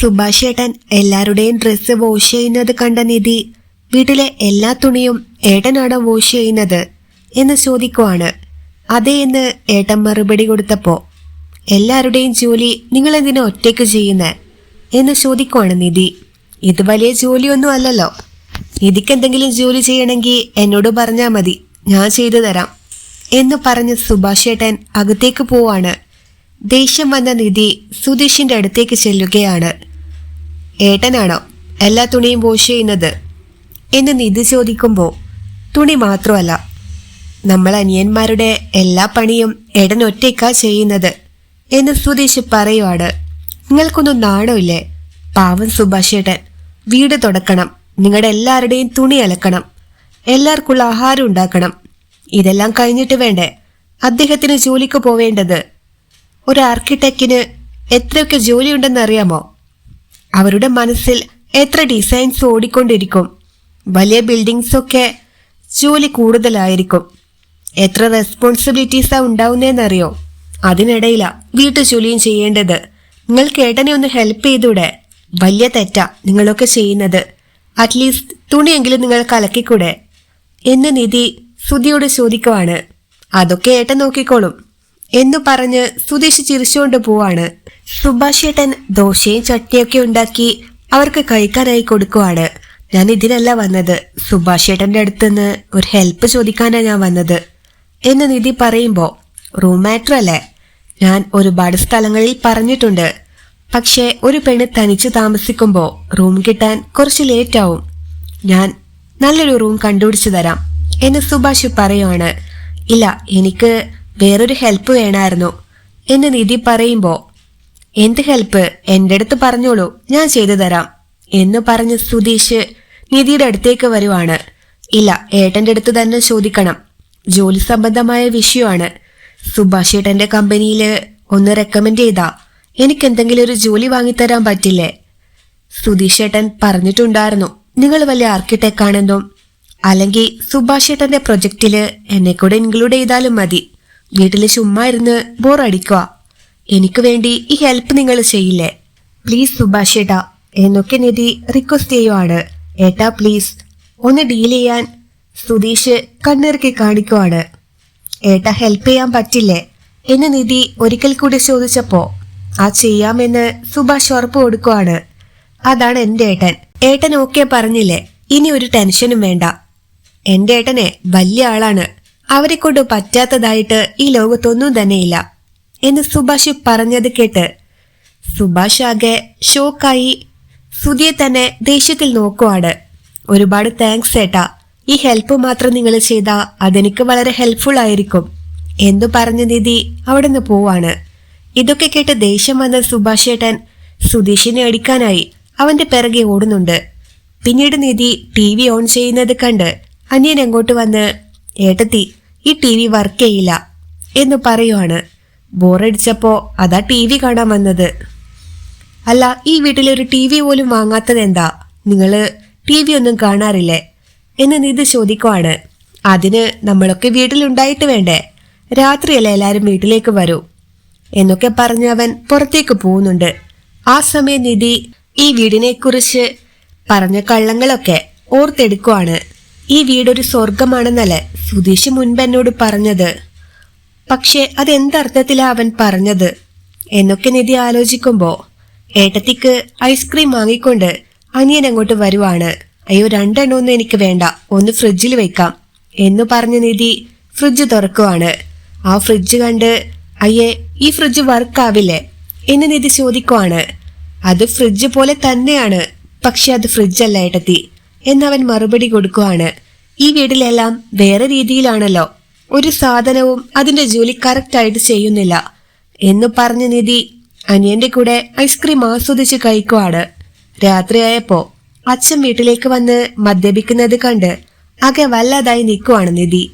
സുഭാഷ് ഏട്ടൻ എല്ലാവരുടെയും dress wash ചെയ്യുന്നത് കണ്ട നിധി വീട്ടിലെ എല്ലാ തുണിയും ഏട്ടനാണോ വാഷ് ചെയ്യുന്നത് എന്ന് ചോദിക്കുവാണ്. അതെ എന്ന് ഏട്ടൻ മറുപടി കൊടുത്തപ്പോ എല്ലാവരുടെയും ജോലി നിങ്ങൾ എന്തിനാ ഒറ്റയ്ക്ക് ചെയ്യുന്നത് എന്ന് ചോദിക്കുവാണ് നിധി. ഇത് വലിയ ജോലിയൊന്നും അല്ലല്ലോ. നിധിക്ക് എന്തെങ്കിലും ജോലി ചെയ്യണമെങ്കിൽ എന്നോട് പറഞ്ഞാൽ മതി ഞാൻ ചെയ്തു തരാം എന്ന് പറഞ്ഞ് സുഭാഷ് ഏട്ടൻ അകത്തേക്ക് പോവാണ്. ദേഷ്യം വന്ന നിധി സുധീഷിന്റെ അടുത്തേക്ക് ചെല്ലുകയാണ്. ഏട്ടനാണോ എല്ലാ തുണിയും വാഷ് ചെയ്യുന്നത് എന്ന് നിധി ചോദിക്കുമ്പോൾ തുണി മാത്രമല്ല നമ്മൾ അനിയന്മാരുടെ എല്ലാ പണിയും ഏട്ടൻ ഒറ്റയ്ക്കാ ചെയ്യുന്നത് എന്ന് സുധീഷ് പറയുവാണ്. നിങ്ങൾക്കൊന്നും നാണമില്ലേ? പാവം സുഭാഷ് ഏട്ടൻ വീട് തുടക്കണം നിങ്ങളുടെ എല്ലാവരുടെയും തുണി അലക്കണം എല്ലാവർക്കുള്ള ആഹാരം ഉണ്ടാക്കണം. ഇതെല്ലാം കഴിഞ്ഞിട്ട് വേണ്ടേ? അദ്ദേഹത്തിന് ജോലിക്ക് പോവേണ്ടത്? ഒരു ആർക്കിടെക്റ്റിന് എത്രയൊക്കെ ജോലിയുണ്ടെന്ന് അറിയാമോ? അവരുടെ മനസ്സിൽ എത്ര ഡിസൈൻസ് ഓടിക്കൊണ്ടിരിക്കും. വലിയ ബിൽഡിങ്സൊക്കെ ജോലി കൂടുതലായിരിക്കും. എത്ര റെസ്പോൺസിബിലിറ്റീസാ ഉണ്ടാവുന്നതെന്നറിയോ അതിനിടയിലാ വീട്ടു ജോലിയും ചെയ്യേണ്ടത്. നിങ്ങൾ കേട്ടനെ ഒന്ന് ഹെൽപ്പ് ചെയ്തൂടെ? വലിയ തെറ്റാ നിങ്ങളൊക്കെ ചെയ്യുന്നത്. അറ്റ്ലീസ്റ്റ് തുണിയെങ്കിലും നിങ്ങൾ കലക്കിക്കൂടെ? എന്ന് നിധി സുധിയോട് ചോദിക്കുവാണ്. അതൊക്കെ ഏട്ടൻ നോക്കിക്കോളും. എന്നു പറഞ്ഞ് സുധീഷ് ചിരിച്ചുകൊണ്ട് പോവാണ്. സുഭാഷ് ഏട്ടൻ ദോശയും ചട്ടിയൊക്കെ ഉണ്ടാക്കി അവർക്ക് കഴിക്കാനായി കൊടുക്കുവാണ്. ഞാൻ ഇതിനല്ല വന്നത്. സുഭാഷേട്ടന്റെ അടുത്തുനിന്ന് ഒരു ഹെൽപ്പ് ചോദിക്കാനാണ് ഞാൻ വന്നത്. എന്ന് നിധി പറയുമ്പോ റൂം മാറ്റർ അല്ലേ? ഞാൻ ഒരുപാട് സ്ഥലങ്ങളിൽ പറഞ്ഞിട്ടുണ്ട്. പക്ഷേ ഒരു പെണ്ണ് തനിച്ച് താമസിക്കുമ്പോൾ റൂം കിട്ടാൻ കുറച്ച് ലേറ്റ് ആവും. ഞാൻ നല്ലൊരു റൂം കണ്ടുപിടിച്ചു തരാം എന്ന് സുഭാഷ് പറയുവാണ്. ഇല്ല എനിക്ക് വേറൊരു ഹെൽപ്പ് വേണമായിരുന്നു എന്ന് നിധി പറയുമ്പോ എന്ത് ഹെൽപ്പ് എന്റെ അടുത്ത് പറഞ്ഞോളൂ. ഞാൻ ചെയ്തു തരാം. എന്ന് പറഞ്ഞ് സുധീഷ് നിധിയുടെ അടുത്തേക്ക് വരുവാണ്. ഇല്ല ഏട്ടന്റെ അടുത്ത് തന്നെ ചോദിക്കണം. ജോലി സംബന്ധമായ വിഷയമാണ്. സുഭാഷ് ഏട്ടന്റെ കമ്പനിയിൽ ഒന്ന് റെക്കമെൻഡ് ചെയ്താ. എനിക്ക് എന്തെങ്കിലും ഒരു ജോലി വാങ്ങിത്തരാൻ പറ്റില്ലേ? സുധീഷ് ഏട്ടൻ പറഞ്ഞിട്ടുണ്ടായിരുന്നു. നിങ്ങൾ വലിയ ആർക്കിടെക്ട് ആണെന്നും അല്ലെങ്കിൽ സുഭാഷ് ഏട്ടന്റെ പ്രൊജക്റ്റിൽ എന്നെ കൂടെ ഇൻക്ലൂഡ് ചെയ്താലും മതി. വീട്ടിൽ ചുമ്മാ ഇരുന്ന് ബോറടിക്കുക എനിക്ക് വേണ്ടി ഈ ഹെൽപ്പ് നിങ്ങൾ ചെയ്യില്ലേ? പ്ലീസ് സുഭാഷേട്ട എന്നൊക്കെ നിധി റിക്വസ്റ്റ് ചെയ്യുവാണ്. ഏട്ടാ പ്ലീസ് ഒന്ന് ഡീൽ ചെയ്യാൻ സുധീഷ് കണ്ണിറക്കി കാണിക്കുവാണ്. ഏട്ടാ ഹെൽപ്പ് ചെയ്യാൻ പറ്റില്ലേ? എന്ന് നിധി ഒരിക്കൽ കൂടി ചോദിച്ചപ്പോ ആ ചെയ്യാമെന്ന് സുഭാഷ് ഉറപ്പ് കൊടുക്കുവാണ്. അതാണ് എന്റെ ഏട്ടൻ. ഏട്ടൻ ഓക്കെ പറഞ്ഞില്ലേ? ഇനി ഒരു ടെൻഷനും വേണ്ട. എന്റെ ഏട്ടനെ വലിയ ആളാണ്. അവരെ കൊണ്ട് പറ്റാത്തതായിട്ട് ഈ ലോകത്തൊന്നും തന്നെയില്ല. എന്ന് സുഭാഷ് പറഞ്ഞത് കേട്ട് സുഭാഷ് ആകെ ഷോക്കായി സുധിയെ തന്നെ ദേഷ്യത്തിൽ നോക്കുവാണ്. ഒരുപാട് താങ്ക്സ് ഏട്ടാ. ഈ ഹെൽപ്പ് മാത്രം നിങ്ങൾ ചെയ്താ അതെനിക്ക് വളരെ ഹെൽപ്ഫുൾ ആയിരിക്കും. എന്തു പറഞ്ഞ നിധി അവിടെ നിന്ന് പോവാണ്. ഇതൊക്കെ കേട്ട് ദേഷ്യം വന്ന സുഭാഷ് ഏട്ടൻ സുധീഷിനെ അടിക്കാനായി അവന്റെ പിറകെ ഓടുന്നുണ്ട്. പിന്നീട് നിധി ടി വി ഓൺ ചെയ്യുന്നത് കണ്ട് അനിയൻ എങ്ങോട്ട് വന്ന് ഏട്ടത്തി ഈ ടി വി വർക്ക് ചെയ്യില്ല എന്ന് പറയുവാണ്. ബോറടിച്ചപ്പോ അതാ ടി വി കാണാൻ വന്നത്. അല്ല ഈ വീട്ടിൽ ഒരു ടി വി പോലും വാങ്ങാത്തത് എന്താ നിങ്ങൾ ടി വി ഒന്നും കാണാറില്ലേ? എന്ന് നിധി ചോദിക്കുവാണ്. അതിന് നമ്മളൊക്കെ വീട്ടിലുണ്ടായിട്ട് വേണ്ടേ? രാത്രിയല്ലേ എല്ലാവരും വീട്ടിലേക്ക് വരൂ. എന്നൊക്കെ പറഞ്ഞ് അവൻ പുറത്തേക്ക് പോകുന്നുണ്ട്. ആ സമയം നിധി ഈ വീടിനെ കുറിച്ച് പറഞ്ഞ കള്ളങ്ങളൊക്കെ ഓർത്തെടുക്കുവാണ്. ഈ വീടൊരു സ്വർഗമാണെന്നല്ലേ സുധീഷ് മുൻപ് എന്നോട് പറഞ്ഞത്. പക്ഷെ അതെന്തർത്ഥത്തിലാ അവൻ പറഞ്ഞത്? എന്നൊക്കെ നിധി ആലോചിക്കുമ്പോ ഏട്ടത്തിക്ക് ഐസ്ക്രീം വാങ്ങിക്കൊണ്ട് അനിയൻ അങ്ങോട്ട് വരുവാണ്. അയ്യോ രണ്ടെണ്ണമൊന്നും എനിക്ക് വേണ്ട. ഒന്ന് ഫ്രിഡ്ജിൽ വെക്കാം എന്ന് പറഞ്ഞ നിധി ഫ്രിഡ്ജ് തുറക്കുവാണ്. ആ ഫ്രിഡ്ജ് കണ്ട് അയ്യേ ഈ ഫ്രിഡ്ജ് വർക്കാവില്ലേ? എന്ന് നിധി ചോദിക്കുവാണ്. അത് ഫ്രിഡ്ജ് പോലെ തന്നെയാണ് പക്ഷെ അത് ഫ്രിഡ്ജ് അല്ല ഏട്ടത്തി എന്നവൻ മറുപടി കൊടുക്കുവാണ്. ഈ വീട്ടിലെല്ലാം വേറെ രീതിയിലാണല്ലോ. ഒരു സാധനവും അതിന്റെ ജോലി കറക്റ്റ് ആയിട്ട് ചെയ്യുന്നില്ല. എന്ന് പറഞ്ഞ നിധി അനിയന്റെ കൂടെ ഐസ്ക്രീം ആസ്വദിച്ച് കഴിക്കുവാണ്. രാത്രിയായപ്പോ അച്ഛൻ വീട്ടിലേക്ക് വന്ന് മദ്യപിക്കുന്നത് കണ്ട് ആകെ വല്ലാതായി നിൽക്കുവാണ് നിധി.